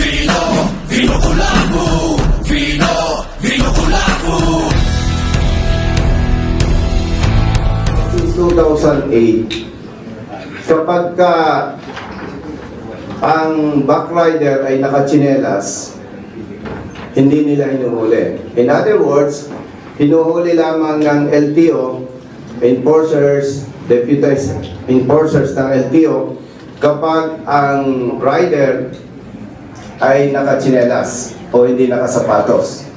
Vino, Vino Kulafu, Vino, Vino. Since 2008, kapag ka ang backrider ay nakachinelas, hindi nila hinuhuli. In other words, hinuhuli lamang ng LTO, enforcers, deputized enforcers ng LTO, kapag ang rider ay nakachinelas o hindi nakasapatos.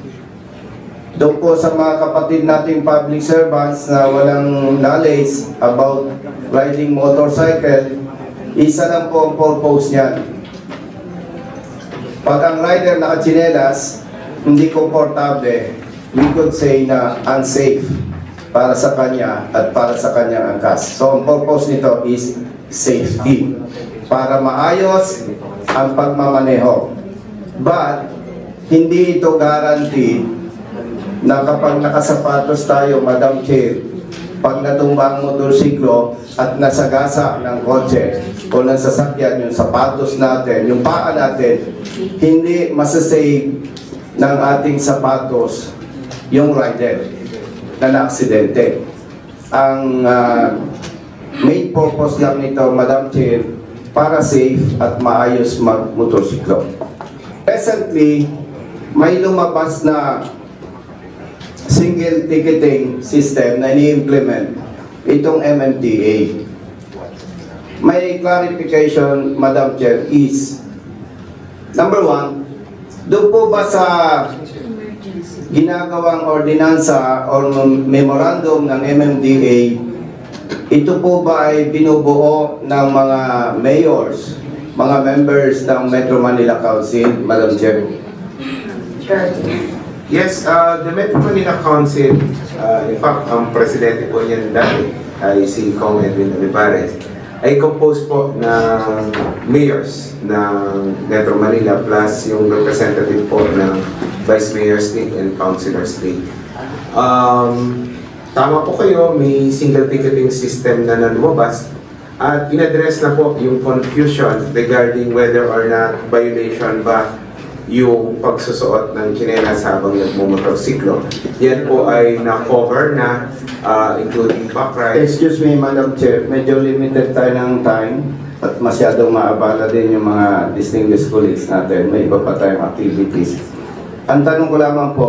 Doon po sa mga kapatid nating public servants na walang knowledge about riding motorcycle, isa lang po ang purpose niyan. Pag ang rider nakachinelas, hindi komportable, we could say na unsafe para sa kanya at para sa kanyang angkas. So ang purpose nito is safety. Para maayos ang pagmamaneho. But, hindi ito guarantee na kapag nakasapatos tayo, Madam Chair, pag natumba ang motorsiklo at nasagasa ng kotse o ng sasakyan, yung sapatos natin, yung paa natin, hindi masasave ng ating sapatos yung rider na naaksidente. Ang ah, main purpose lang nito, Madam Chair, para safe at maayos mag-motorsiklo. Presently, may lumabas na single ticketing system na ini-implement itong MMDA. May clarification, Madam Chair, is number one, doon po ba sa ginagawang ordinansa or memorandum ng MMDA, ito po ba ay binubuo ng mga mayors, mga members ng Metro Manila Council, Madam Chair? Yes, uh, the Metro Manila Council, uh, in fact, ang presidente po niyan dati ay si Kong Edwin Olivares, ay composed po ng mayors ng Metro Manila plus yung representative po ng Vice Mayor State and Councilor State. Um, tama po kayo, may single ticketing system na lumabas at in-address na po yung confusion regarding whether or not violation ba yung pagsusuot ng tsinelas habang nagmumotorsiklo. Yan po ay na-cover na uh, including back ride. Excuse me, Madam Chair, medyo limited tayo ng time at masyadong maabala din yung mga distinguished colleagues natin. May iba pa tayong activities. Ang tanong ko lamang po,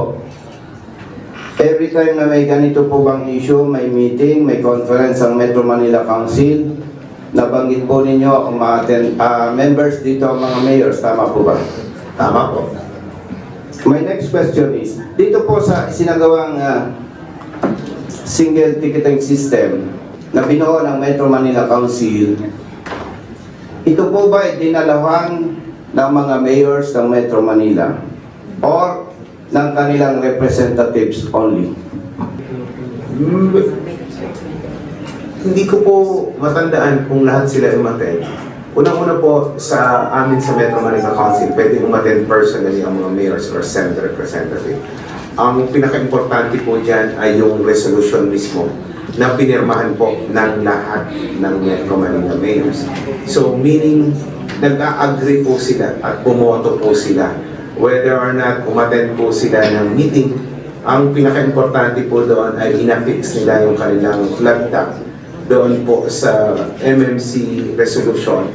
every time na may ganito po bang issue, may meeting, may conference ang Metro Manila Council, nabanggit po ninyo ang mga atten- ah, members dito, ang mga mayors, tama po ba? Tama po. My next question is, dito po sa sinagawang ah, single ticketing system na binuo ng Metro Manila Council, ito po ba ay dinalawan ng mga mayors ng Metro Manila or ng kanilang representatives only? Mm, Hindi ko po matandaan kung lahat sila umattend. Unang-una po sa amin sa Metro Manila Council, pwede umattend personally ang mga mayors or senate representative. Ang pinaka-importante po dyan ay yung resolution mismo na pinirmahan po ng lahat ng Metro Manila mayors. So meaning, nag-a-agree po sila at bumoto po sila whether or not umattend po sila ng meeting ang pinaka-importante po doon ay inafix nila yung kanilang flagtag doon po sa MMC resolution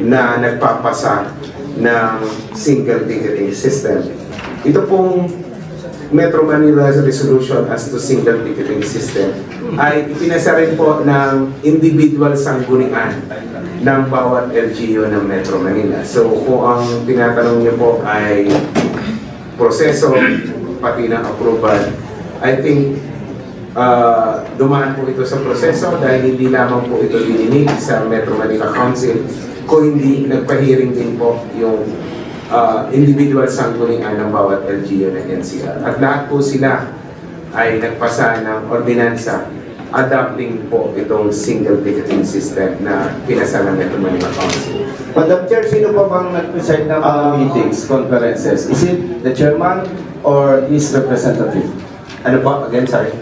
na nagpapasa ng single ticketing system. Ito pong Metro Manila resolution as to single ticketing system ay ipinasa rin po ng individual sanggunian ng bawat LGU ng Metro Manila. So kung ang tinatanong niyo po ay proseso pati ng approval, I think uh, dumaan po ito sa proseso dahil hindi lamang po ito dininig sa Metro Manila Council kung hindi nagpahiring din po yung uh, individual sanggunian ng bawat LGU ng NCR. At lahat po sila ay nagpasa ng ordinansa adopting po itong single ticketing system na pinasa ng Metro Manila Council. Madam Chair, sino pa bang nag-preside ng mga meetings, conferences? Is it the chairman or his representative? Ano po? Again, sorry.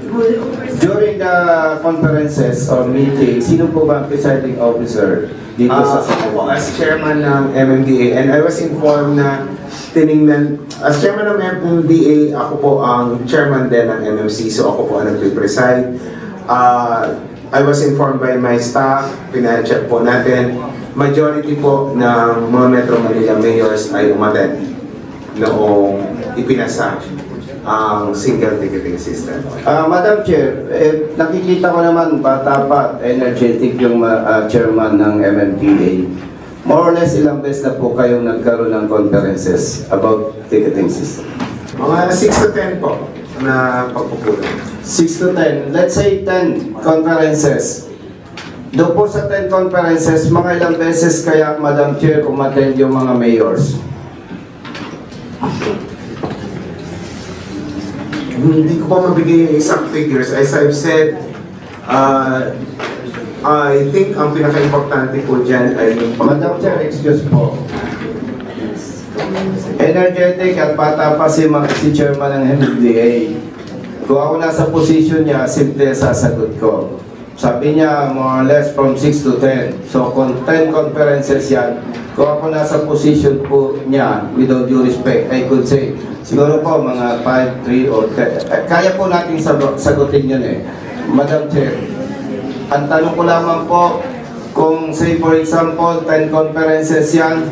During the conferences or meetings, sino po ba ang presiding officer? dito sa Ah, ako po, as chairman ng MMDA and I was informed na tiningnan, as chairman ng MMDA, ako po ang chairman din ng MMC, so ako po ang nagpe-preside. Ah, I was informed by my staff, pina-check po natin, majority po ng mga Metro Manila mayors ay umattend noong ipinasa ang single ticketing system. Ah, Madam Chair, eh, nakikita ko naman bata pa, energetic yung ah, chairman ng MMDA. More or less ilang beses na po kayong nagkaroon ng conferences about ticketing system? Mga 6 to 10 po na pagpupulong. 6 to 10, let's say 10 conferences. Doon po sa 10 conferences, mga ilang beses kaya, Madam Chair, umattend yung mga mayors? Hindi ko pa mabigay exact figures. As I've said, uh, I think ang pinaka-importante po dyan ay yung Madam Chair, excuse po. Energetic at bata pa si, ma- si chairman ng MDA. Kung ako nasa position niya, simple sasagot ko. Sabi niya, more or less from 6 to 10. So, kung 10 conferences yan, kung ako nasa position po niya, with all due respect, I could say, siguro po mga 5, 3, or 10. Eh, Kaya po natin sagutin yun eh. Madam Chair, ang tanong ko lamang po, kung say for example, 10 conferences yan,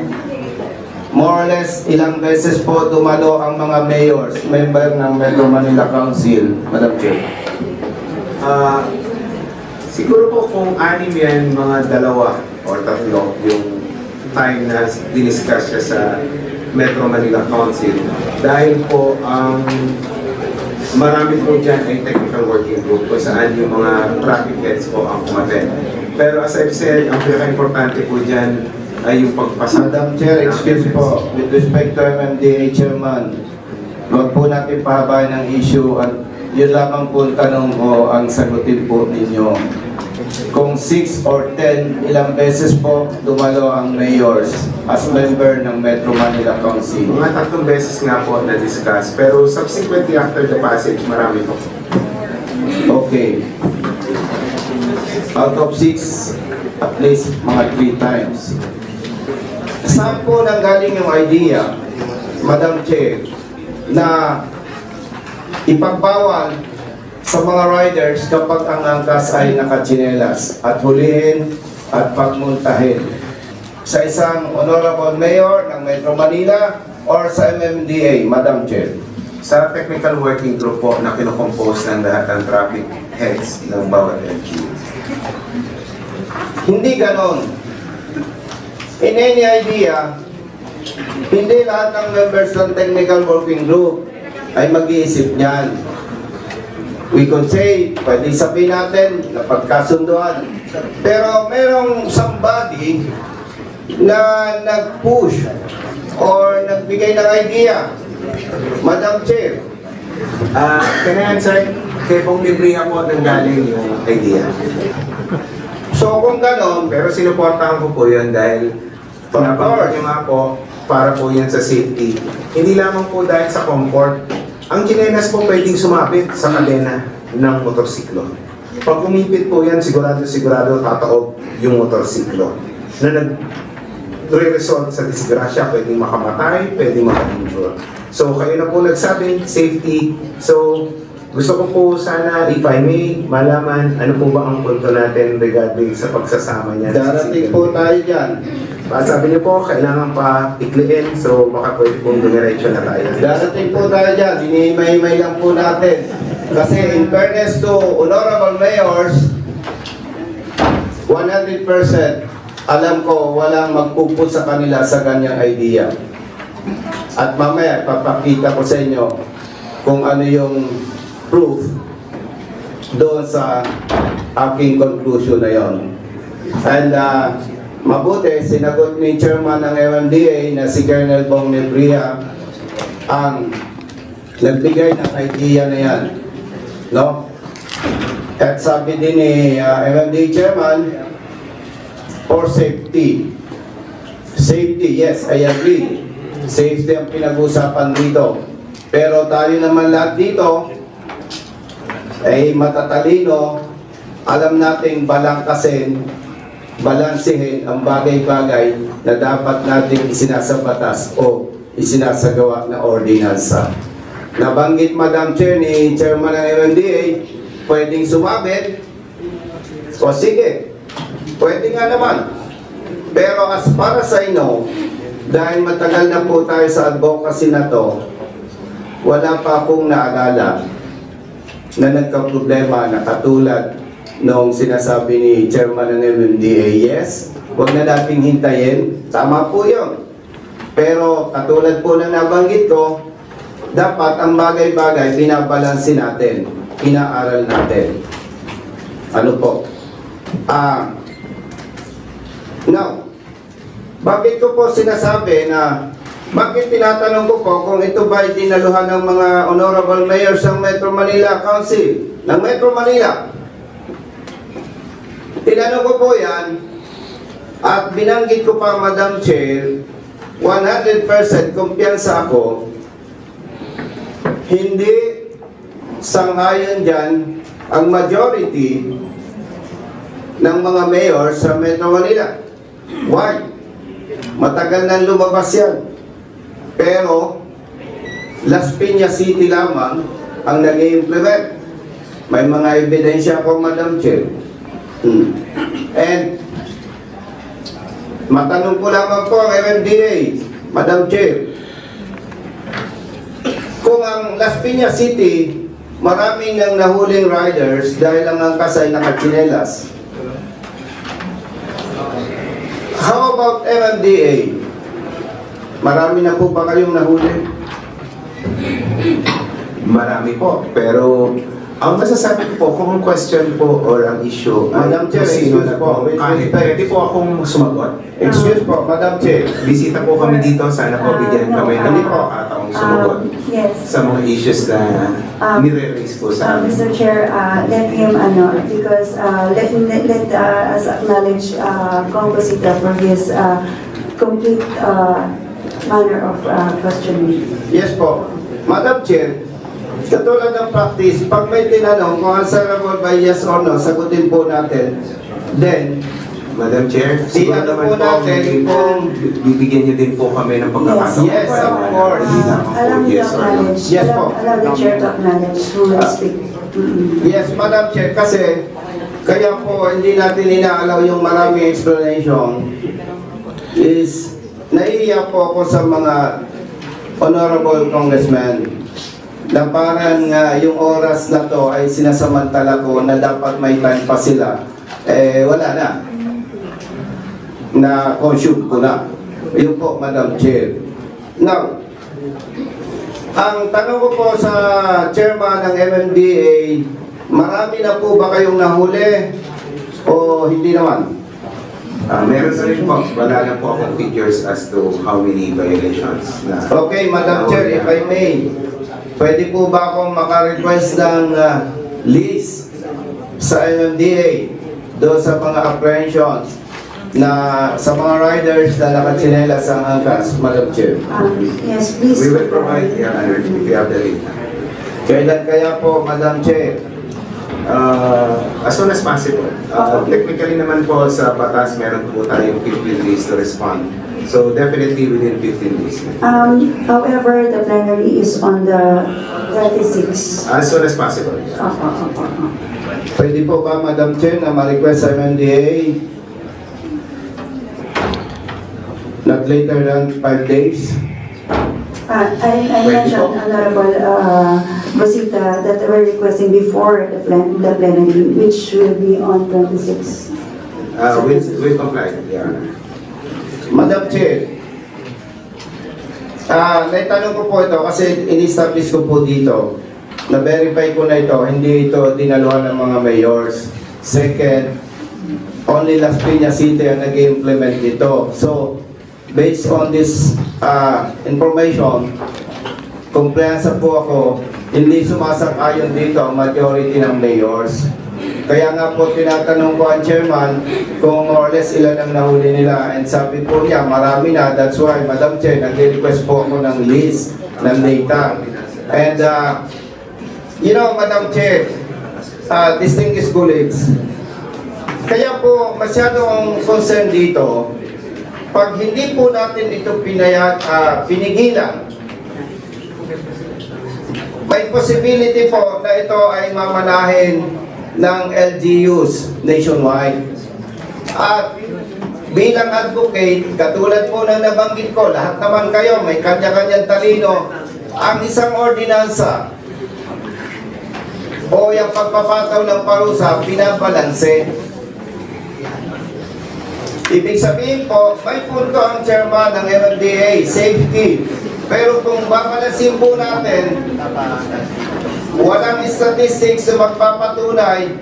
more or less ilang beses po dumalo ang mga mayors, member ng Metro Manila Council, Madam Chair. Ah, siguro po kung anim yan, mga dalawa or tatlo yung time na diniscuss siya sa Metro Manila Council. Dahil po ang marami po dyan ay technical working group kung saan yung mga traffic heads po ang umaten. Pero as I've said, ang pinaka-importante po dyan ay yung pagpasa. Madam Chair, excuse po, with respect to MMDA Chairman, huwag po natin pahabayan ng issue at yun lamang po ang tanong ko ang sagutin po ninyo. Kung 6 or 10, ilang beses po dumalo ang mayors as member ng Metro Manila Council? Mga tatlong beses nga po na-discuss, pero subsequently after the passage, marami po. Okay. Out of 6, at least mga 3 times. Saan po nanggaling yung idea, Madam Chair, na ipagbawal sa mga riders kapag ang angkas ay nakachinelas at hulihin at pagmultahin sa isang honorable mayor ng Metro Manila or sa MMDA, Madam Chair. Sa technical working group po na kinocompose ng lahat ng traffic heads ng bawat LGU. Hindi ganon. In any idea, hindi lahat ng members ng technical working group ay mag-iisip niyan. We could say, pwede sabihin natin na pagkasunduan. Pero merong somebody na nag-push or nagbigay ng idea. Madam Chair, Ah, can I answer? Kay Pong Libriya po nanggaling yung idea. so kung ganon, Pero sinuportahan ko po yun dahil pinabanggit nyo nga po para po yan sa safety. Hindi lamang po dahil sa comfort. Ang chinelas po pwedeng sumabit sa kadena ng motorsiklo. Pag umipit po yan, sigurado sigurado tataob yung motorsiklo. Na nag re-result sa disgrasya, pwedeng makamatay, pwedeng maka-injure. So kayo na po nagsabi, safety. So gusto ko po sana, if I may, malaman ano po ba ang punto natin regarding sa pagsasama niya. darating po tayo dyan. Ah, sabi niyo po, kailangan pa ikliin, so baka pwede pong dumiretso na tayo. Darating po tayo dyan, hinihimay-himay lang po natin. Kasi in fairness to honorable mayors, 100% alam ko walang magpuput sa kanila sa ganyang idea. At mamaya, papakita ko sa inyo kung ano yung proof doon sa aking conclusion na yon. And uh, mabuti, sinagot ni chairman ng MMDA na si Colonel Bong Nebria ang nagbigay ng idea na yan. No? At sabi din ni uh, MMDA chairman, for safety. Safety, yes, I agree. Safety ang pinag-usapan dito. Pero tayo naman lahat dito, ay matatalino, alam nating balangkasin balansehin ang bagay-bagay na dapat nating isinasabatas o isinasagawa na ordinansa. Nabanggit Madam Chair ni Chairman ng MMDA, pwedeng sumabit, o sige, pwede nga naman. Pero as para sa inyo, dahil matagal na po tayo sa advocacy na to, wala pa akong naalala na nagka-problema na katulad nung sinasabi ni Chairman ng MMDA, yes, huwag na nating hintayin. Tama po yun. Pero katulad po na nabanggit ko, dapat ang bagay-bagay binabalansin natin, inaaral natin. Ano po? Ah, now, bakit ko po sinasabi na bakit tinatanong ko po kung ito ba ay dinaluhan ng mga honorable mayors ng Metro Manila Council ng Metro Manila? Tinanong ko po yan at binanggit ko pa Madam Chair 100% kumpiyansa ako hindi sangayon dyan ang majority ng mga mayor sa Metro Manila. Why? Matagal nang lumabas yan. Pero, Las Piñas City lamang ang nag implement May mga ebidensya ko, Madam Chair. Hmm. And, matanong ko lamang po ang MMDA, Madam Chair. Kung ang Las Piñas City, maraming nang nahuling riders dahil ang angkas ay nakachinelas. How about MMDA? Marami na po ba kayong nahuli? Marami po, pero ang masasabi ko po, kung ang question po or ang issue Madam Chair, excuse na po, with kahit respect. pwede po akong sumagot. Excuse po, Madam Chair. Bisita po kami dito, sana po Ah, bigyan no, kami ng hindi po. pagkakataong sumagot Um, yes. sa mga issues na Um, nire-raise po Uh, sa amin. Mr. Chair, uh, let him, ano, because, uh, let, let, let uh, us acknowledge, uh, Composita for his, uh, complete, uh, manner of, uh, questioning. Yes po. Madam Chair, katulad ng practice, pag may tinanong kung answerable by yes or no, sagutin po natin. Then, Madam Chair, siguro ano naman po natin kung- bibigyan niyo din po kami ng pagkakataon. Yes, of course. Uh, allow me to Yes or no? acknowledge, Yes po. allow the chair to acknowledge who will Ah. speak. Yes, Madam Chair, kasi kaya po hindi natin inaalaw yung maraming explanation is naiiyak po ako sa mga honorable congressmen na parang nga yung oras na to ay sinasamantala ko na dapat may time pa sila. Eh, wala na. Na consume ko na. Yun po, Madam Chair. Now, ang tanong ko po sa chairman ng MMDA, marami na po ba kayong nahuli o hindi naman? Ah, meron na rin po, wala lang po akong figures as to how many violations na Okay, Madam Chair, if I may, pwede po ba akong makarequest ng ah, list sa MMDA doon sa mga apprehensions na sa mga riders na nakatsinelas ang angkas, Madam Chair? Um, yes, please. We will provide the honor if you have the data. Kailan kaya po, Madam Chair? Uh, as soon as possible. Uh, technically naman po sa batas, meron po tayong 15 days to respond. So definitely within 15 days. Um, however, the plenary is on the 26. As soon as possible. Opo, opo, opo. Pwede po ba, Madam Chair, na ma-request sa MMDA not later than 5 days? Uh, I, I mentioned, Honorable uh, Rosita, that we're requesting before the plen- the plenary, which will be on 26. Uh, we, we comply, Your Honor. Madam Chair, ah, naitanong ko po ito kasi in-establish ko po dito, na-verify ko na ito, hindi ito dinaluhan ng mga mayors. Second, only Las Piñas City ang nag-implement ito. So, based on this ah, information, kumpiyansa po ako, hindi sumasang-ayon dito ang majority ng mayors. Kaya nga po tinatanong ko ang chairman kung more or less ilan ang nahuli nila. And sabi po niya marami na. That's why Madam Chair nag-request po ako ng list ng data. And uh, you know Madam Chair uh, distinguished colleagues kaya po masyado ang concern dito, pag hindi po natin ito pinayag, ah, pinigilan, may possibility po na ito ay mamanahin ng LGUs nationwide. At bilang advocate, katulad po ng nabanggit ko, lahat naman kayo may kanya-kanyang talino, ang isang ordinansa o yung pagpapataw ng parusa, binabalanse. Ibig sabihin po, may punto ang chairman ng MMDA, safety. Pero kung babalansin po natin, walang statistics na magpapatunay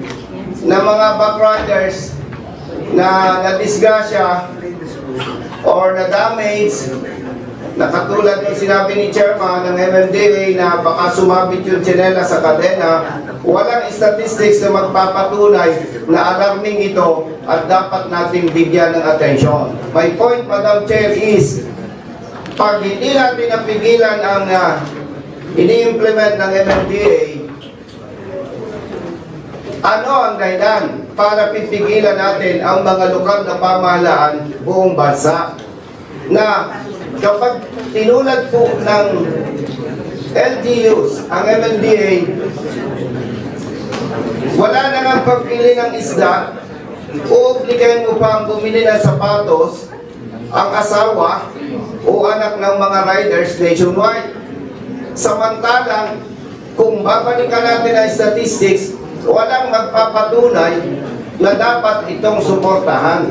na mga backriders na nadisgrasya or na-damage na katulad ng sinabi ni chairman ng MMDA na baka sumabit yung tsinela sa kadena, walang statistics na magpapatunay na alarming ito at dapat nating bigyan ng atensyon. My point, Madam Chair, is pag hindi natin napigilan ang uh, ini-implement ng MMDA, ano ang dahilan para pipigilan natin ang mga lokal na pamahalaan buong bansa na kapag tinulad po ng LGUs ang MMDA, wala na nga pagpili ng isda, uobligahin mo pa ang bumili ng sapatos ang asawa o anak ng mga riders nationwide. Samantalang, kung babalikan natin ang statistics, walang magpapatunay na dapat itong suportahan.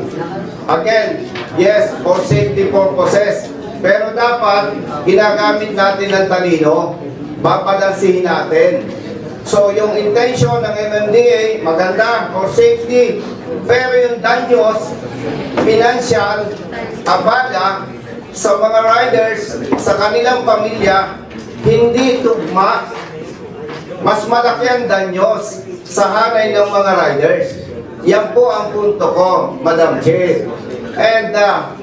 Again, yes, for safety purposes. Pero dapat, ginagamit natin ng talino, babalansihin natin. So, yung intention ng MMDA, maganda, for safety. Pero yung danyos, financial, abala, sa mga riders, sa kanilang pamilya, hindi tugma. Mas malaki ang danyos sa hanay ng mga riders. Yan po ang punto ko, Madam Chair. And uh,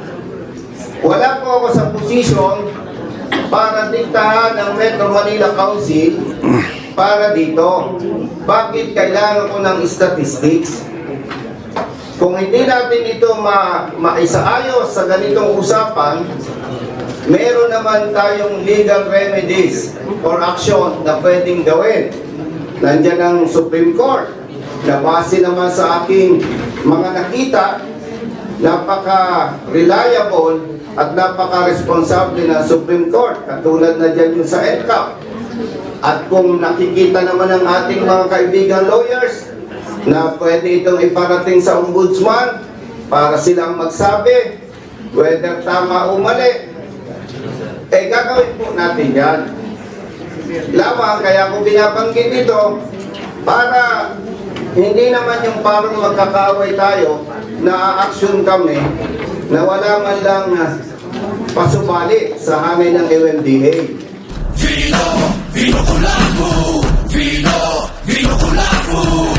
wala po ako sa posisyon para diktahan ng Metro Manila Council para dito. Bakit kailangan ko ng statistics? Kung hindi natin ito ma maisaayos sa ganitong usapan, meron naman tayong legal remedies or action na pwedeng gawin. Nandiyan ang Supreme Court na base naman sa aking mga nakita, napaka-reliable at napaka-responsable ng Supreme Court, katulad na dyan yung sa EDCAP. At kung nakikita naman ng ating mga kaibigan lawyers na pwede itong iparating sa ombudsman para silang magsabi whether tama o mali, eh gagawin po natin yan. Lamang, kaya ko binabanggit ito para hindi naman yung parang magkakaway tayo na action kami na wala man lang pasubali sa hangin ng MMDA. Vino, vino Kulafu, vino, vino Kulafu.